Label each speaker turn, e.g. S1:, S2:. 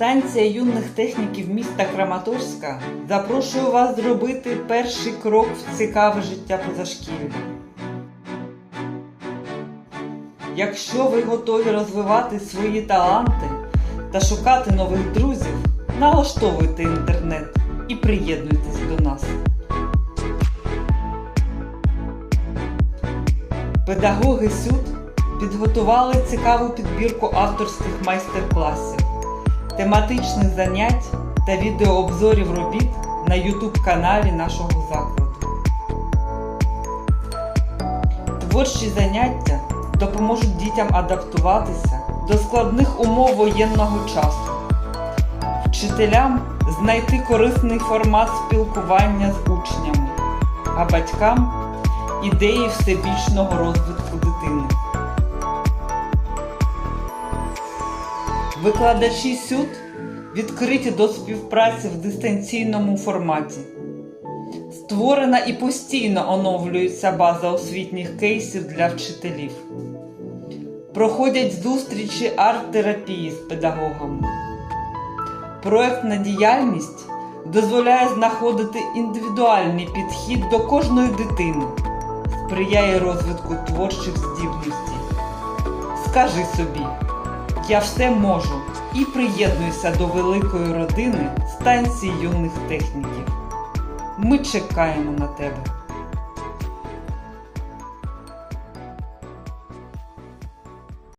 S1: Станція юних техніків міста Краматорська запрошує вас зробити перший крок в цікаве життя позашкілля. Якщо ви готові розвивати свої таланти та шукати нових друзів, налаштовуйте інтернет і приєднуйтесь до нас. Педагоги СЮД підготували цікаву підбірку авторських майстер-класів, тематичних занять та відеообзорів робіт на YouTube каналі нашого закладу. Творчі заняття допоможуть дітям адаптуватися до складних умов воєнного часу, вчителям знайти корисний формат спілкування з учнями, а батькам ідеї всебічного розвитку дитини. Викладачі СЮД відкриті до співпраці в дистанційному форматі. Створена і постійно оновлюється база освітніх кейсів для вчителів. Проходять зустрічі арт-терапії з педагогами. Проектна діяльність дозволяє знаходити індивідуальний підхід до кожної дитини, сприяє розвитку творчих здібностей. Скажи собі, я все можу і приєднуюся до великої родини станції юних техніків. Ми чекаємо на тебе.